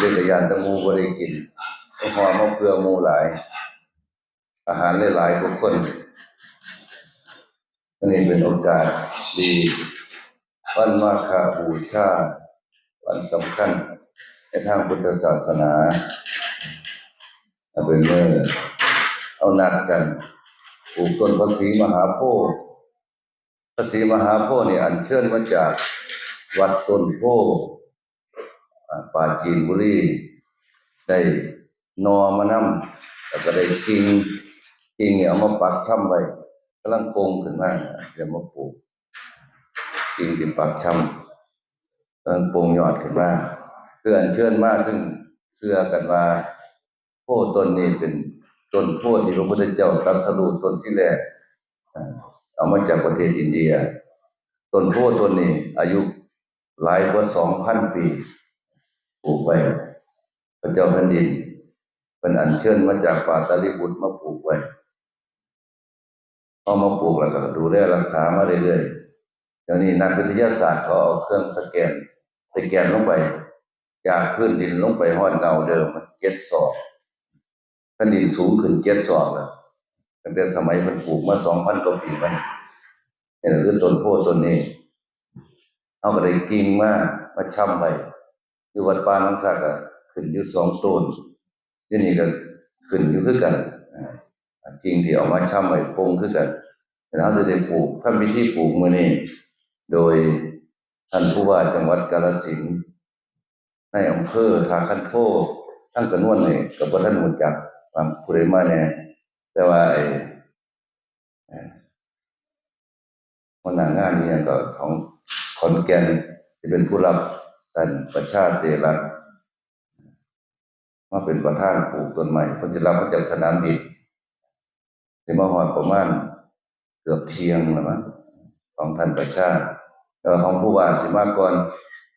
เรียกยานตะมูบ่ได้กินหอมาเพื่อมูหลาย อาหารหลายๆทุกคนอันนี้เป็นโอกาสดีวันมาฆบูชา วันสำคัญในทางพุทธศาสนาเอาเป็นเมื่อเอานัดกันปลูกต้นพระศรีมหาโพธิ์พระศรีมหาโพธิ์นี่อัญเชิญมาจากวัดต้นโพธิ์ ปาจีนบุรีได้นอมานำแล้วก็ได้กิ่งกิ่งเนี่ยเอามาปักช่ำไว้กำลังโปงขึ้นมาเดี๋ยวมาปลูกกิ่งที่ปักช่ำกำลังโปงยอดขึ้นมาเพื่ออัญเชิญมาซึ่งเชื่อกันว่าโพต้นนี้เป็นต้นโพที่พระพุทธเจ้าตรัสรู้ต้นที่แรกเอามาจากประเทศอินเดีย ต้นโพต้นนี้ อายุหลายกว่าสองพันปี ปลูกไว้ พระเจ้าแผ่นดินเป็นอัญเชิญมาจากป่าตาลิบุตรมาปลูกไว้เอามาปลูกแล้วก็ดูแลรักษามาเรื่อยๆเดี๋ยวนี้นักวิทยาศาสตร์เขาเอาเครื่องสแกนสแกนลงไป จากพื้นดินลงไปห้อนเงาเดิมมันเจ็ดศอกแผ่นดินสูงขึ้นเจ็ดศอกแล้วตั้งแต่สมัยมันปลูกมาสองพันกว่าปีมันนี่แหละคือต้นโพต้นนี้เอากระไดกิ่งมามาช่ำไว้ อยู่วัดป่าน้ำสักอะขึ้นอยู่สองต้นที่นี่ก็ขึ้นอยู่คือกันอ่ากิ่งที่เอามาช่ำไว้ปงคือกันแล้วจะได้ปลูกพระพิธีปลูกมือนี้โดยท่านผู้ว่าจังหวัดกาฬสินธุ์ในอำเภอทาคันโททั้งกระนวนนี่กับท่านรู้จักบางผู้ใดมาแน่แต่ว่าไอ้เอ่อหัวหน้างานนี้ก็ของขอนแก่นที่เป็นผู้รับ การประชาเตรัตมาเป็นประธานปลูกต้นใหม่เพิ่นจะรับมาจากสนามบินสิมาฮอดประมาณเกือบเที่ยงแล้วมั้งของท่านประชาแล้วของผู้ว่าสิมาก่อน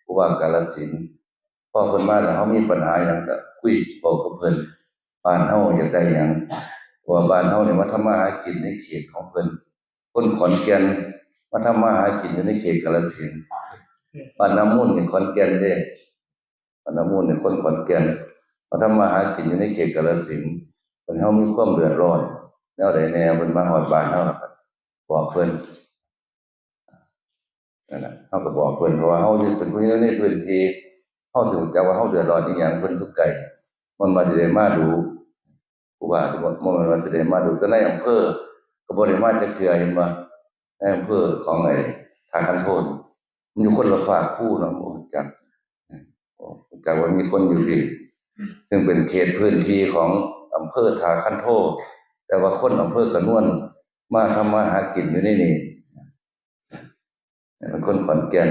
ผู้ว่ากาฬสินธุ์พอเพิ่นมาแล้วเฮามีปัญหาหยังก็คุยเว้ากับเพิ่นบ้านเฮาอยากได้หยังเพราะว่าบ้านเฮาเนี่ยมาทำมาหากินในเขตของเพิ่นคนขอนแก่นมาทำมาหากินอยู่ในเขตกาฬสิน ธุ์บ้านน้ำมูลนี่ขอนแก่นเด้บ้านน้ำมูลนี่คนขอนแก่นมาทำมาหากินอยู่ในเขตกาฬสินธุ์เพิ่นเฮามีความเดือดร้อนแนวใดแนวเพิ่นมาฮอดบ้านเฮาบอกเพิ่นนั่นน่ะเฮาก็บอกเพิ่นเพราะว่าเฮาเป็นผู้อยู่ในพื้นที่เฮาสิรู้จักว่าเฮาเดือดร้อนอีหยังเพิ่นทุกไกลมันมาสิได้มาดูผู้ว่าทุกคนมันมาสิได้มาดูแต่ในอำเภอก็บ่ได้มาจักเทื่อเห็นบ่ในอำเภอของไอ้ทางคันโทน อยู่คนละฝากคู่เนาะผมจักจากว่ามีคนอยู่ที่ซึ่งเป็นเขตพื้นที่ของอำเภอทาคันโทแต่ว่าคนอำเภอกระนวนมาทำมาหากินอยู่ในนี่เป็นคนขอนแก่น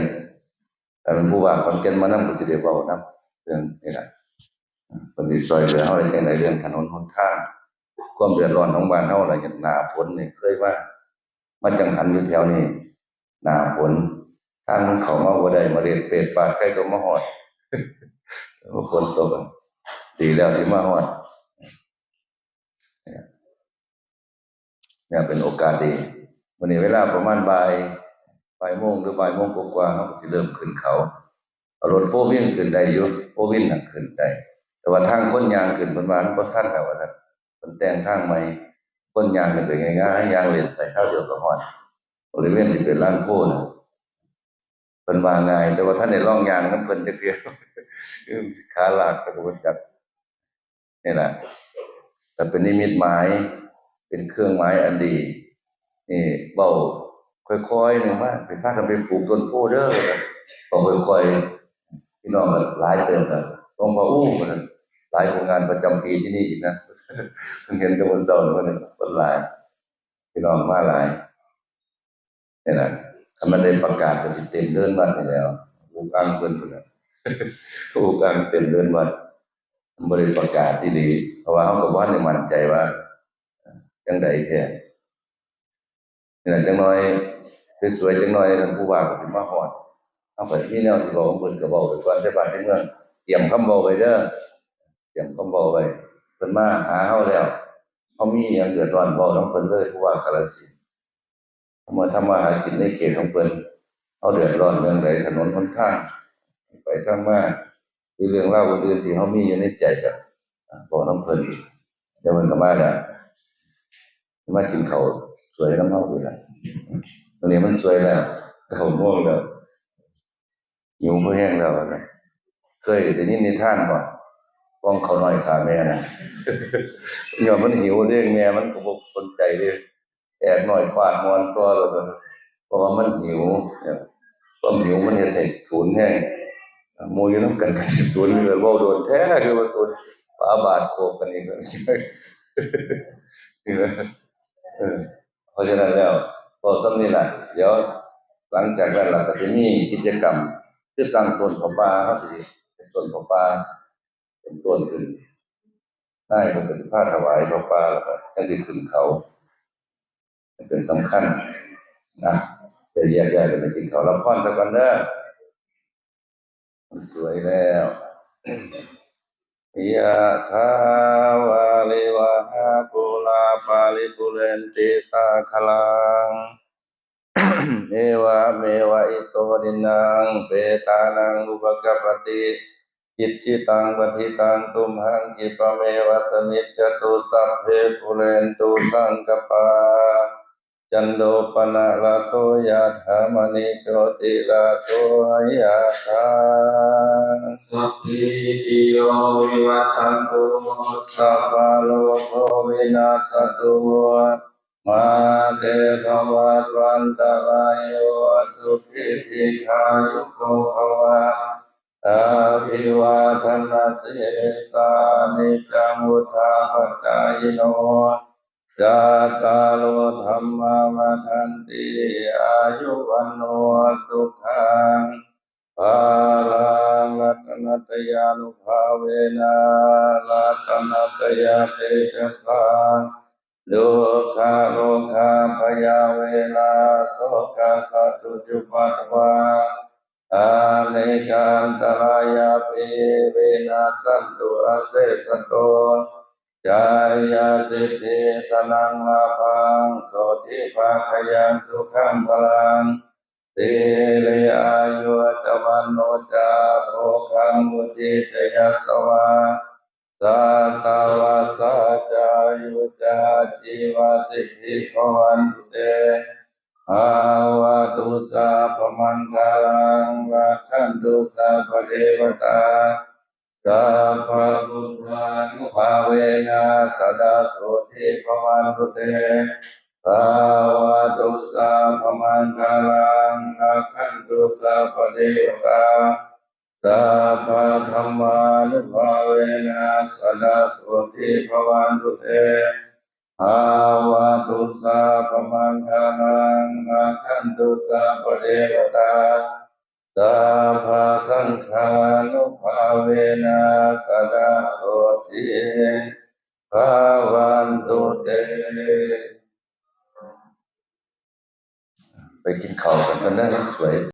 แต่เป็นผู้ว่าขอนแก่นมานำก็สิได้เว้านํเรื่องนี่ล่ะคนที่ซอยเหลือเฮาในเรื่องถนนหนทางความเดือดร้อนของบ้านเฮาล่ะอย่างนาฝนนี่เคยว่ามาจังหันอยู่แถวนี้นาฝน ทางมันเขามาบ่ได้มาเรียนเป็ดปากใกล้ก็มาฮอดบางคนตกดีแล้วที่มาฮอดเนี่ยเนี่ยเป็นโอกาสดีวันนี้เวลาประมาณบ่ายบ่ายโมงหรือบ่ายโมงกว่าๆเขาก็สิเริ่มขึ้นเขาเอารถโฟวินขึ้นได้อยู่โฟร์วินน่ะขึ้นได้แต่ว่าทางคนยางขึ้นเพิ่นวามันบ่สั้นแล้วว่าซั่นขนแต่งทางใหม่คนยางเป็นง่ายๆยางเล่นไปข้าวเดียวก็ฮอดบริเวณที่เป็นลานโพน่ะ เพิ่นว่าง่าย แต่ว่าท่านได้ลองยางน้ำเพิ่นจักเทื่อคือขาลากสะกดจับนี่แหละแต่เป็นนิมิตหมาย เป็นเครื่องหมายอันดี นี่เบาค่อยๆหนึ่งมาไปพากันไปปลูกต้นโพเด้อก็ค่อยๆพี่น้องก็หลายเติมกันต้องมาอู้กันหลายโครงงานประจำปีที่นี่อีกนะเพิ่งเห็นกันวันเสาร์นี่มันคนหลายพี่น้องมาหลายนี่แหละ ถ้ามันได้ประกาศก็สิเต็มเดินวัดนี่แล้วผูกอังเพิ่นพุ่นน่ะผูกอังเต็มเดินวัดบ่ได้ประกาศที่ดีเพราะว่าเฮาก็บ่ได้มั่นใจว่าจังใดแท้นี่แหละจังน้อยสวยๆจังน้อยท่านผู้ว่าก็สิมาฮอดเฮาก็มีแนวสิเว้าของเพิ่นก็เว้าไปก่อนแต่บ้านในเมืองเตรียมคำเว้าไว้เด้อเตรียมคำเว้าไว้เพิ่นมาหาเฮาแล้วเฮามีหยังเดือดร้อนเว้านำเพิ่นเลยผู้ว่ากาฬสิน มื่อทำมาหากินในเขตของเพิ่นเขาเดือดร้อนเรื่องใดถนนหนทางไปทางมาคือเรื่องเล่าวอื่นที่เขามีอยู่ในใจก็อ่าบอกน้ำเพลินเดี๋ยวมันก็มาแล้วมากินเขาสวยน้ำเมาอยู่แล้วตอนนี้มันสวยแล้วเขาม่วงแล้วหิวเพื่อแห้งแล้วนะเคยได้ยินนิทานบ่ป้องเขาน้อยขาแม่นะยอมมันหิวเด้งแม่มันก็บ่สนใจเด้ แอบหน่อยฟาดมอนตัวแล้วก็เพราะว่ามันหิวเนี่ยความหิวมันเฮ็ดให้สูญแห้งมูยู่นำกันก็สิสูญเลือดเว้าโดนแท้คือว่าสูญฝาบาทโคกกันอีกแล้วนี่นะเออเพราะฉะนั้นแล้วพอสำนี้ล่ะเดี๋ยวหลังจากนั้นล่ะก็จะมีกิจกรรมคือตั้งต้นของป่าเฮาสิเป็นต้นของป่าเป็นต้นขึ้นได้มันเป็นผ้าถวายพระป่าแล้วก็จังสิขึ้นเขา เป็นสำคัญนะจะแยกย้ายกันไปกินเขาวรับพรสักวันเด้อมันสวยแล้วยะถาวาลิวะหาปุลาปาลิปุเรนติสาคลัง เอวะเมวะอิโตดินังเปตานังอุปกปปติอิจิตังปฏิตังตุมหังกิปเมวะสมิจจตุสัพเพปุเรนตุสังกปา จันโดปนะลาโสยะธามณิโชติลาโสยะธาสัพพิติโยวิวัชชันตุสัพพะโลกวินาศตุมาเตภวัตวันตรายโยสุขิธิขายุโกภวะอาภิวาทนาสิสานิจังวุธาปจายโน จตาโลธรรมวัฏันติอายุวันโนสุขังภาลังรัตนตยานุภาเวนะรัตนตยาเตจสสาดุขาโลคาพยาเวนะโสกาสตุจุปัตวาอาเนกันตรายาปิเวนะสันตุอาเสสโต จายาสิทธิตนังลาภังโสทิภาคยังสุขังพลังสิริอายุจวันโนจาโภคังมุจิตยัสวาสัตวาสัจายุจาชีวาสิทธิภวันุเตภาวะตุสาพมังคาลังวัชันตุสาพเทวตา สัพพะบุตรานุภาเวนะสดาโสทิภวันตุเตภาวะตุสาพมังคาลังอาคันตุสาปเดวตาสัพพะธรรมานุภาเวนะสดาโสทิภวันตุเตภาวะตุสาพมังคาลังอาคันตุสาปเดวตาสัพพะ งฆานุภาเวนะสดาโสทิภวันตุเตไปกินข้าวกันกันได้สวย